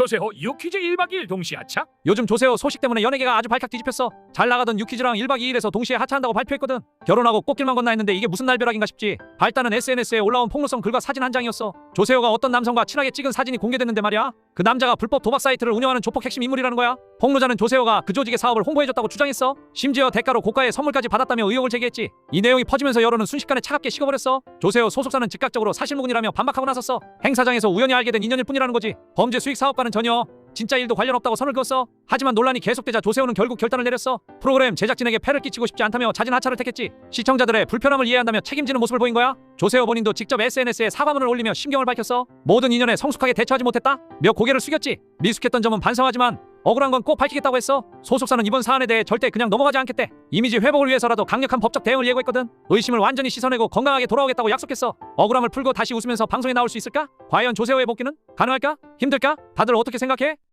조세호 유퀴즈 1박 2일 동시 하차? 요즘 조세호 소식 때문에 연예계가 아주 발칵 뒤집혔어. 잘 나가던 유퀴즈랑 1박 2일에서 동시에 하차한다고 발표했거든. 결혼하고 꽃길만 건너 했는데 이게 무슨 날벼락인가 싶지. 발단은 SNS에 올라온 폭로성 글과 사진 한 장이었어. 조세호가 어떤 남성과 친하게 찍은 사진이 공개됐는데 말이야. 그 남자가 불법 도박 사이트를 운영하는 조폭 핵심 인물이라는 거야. 폭로자는 조세호가 그 조직의 사업을 홍보해줬다고 주장했어. 심지어 대가로 고가의 선물까지 받았다며 의혹을 제기했지. 이 내용이 퍼지면서 여론은 순식간에 차갑게 식어버렸어. 조세호 소속사는 즉각적으로 사실무근이라며 반박하고 나섰어. 행사장에서 우연히 알게 된 인연일 뿐이라는 거지. 범죄 수익 사업과는 전혀 진짜 일도 관련 없다고 선을 그었어. 하지만 논란이 계속되자 조세호는 결국 결단을 내렸어. 프로그램 제작진에게 패를 끼치고 싶지 않다며 자진 하차를 택했지. 시청자들의 불편함을 이해한다며 책임지는 모습을 보인 거야. 조세호 본인도 직접 SNS에 사과문을 올리며 심경을 밝혔어. 모든 인연에 성숙하게 대처하지 못했다. 며 고개를 숙였지. 미숙했던 점은 반성하지만 억울한 건 꼭 밝히겠다고 했어. 소속사는 이번 사안에 대해 절대 그냥 넘어가지 않겠대. 이미지 회복을 위해서라도 강력한 법적 대응을 예고했거든. 의심을 완전히 씻어내고 건강하게 돌아오겠다고 약속했어. 억울함을 풀고 다시 웃으면서 방송에 나올 수 있을까? 과연 조세호의 복귀는 가능할까? 힘들까? 다들 어떻게 생각해?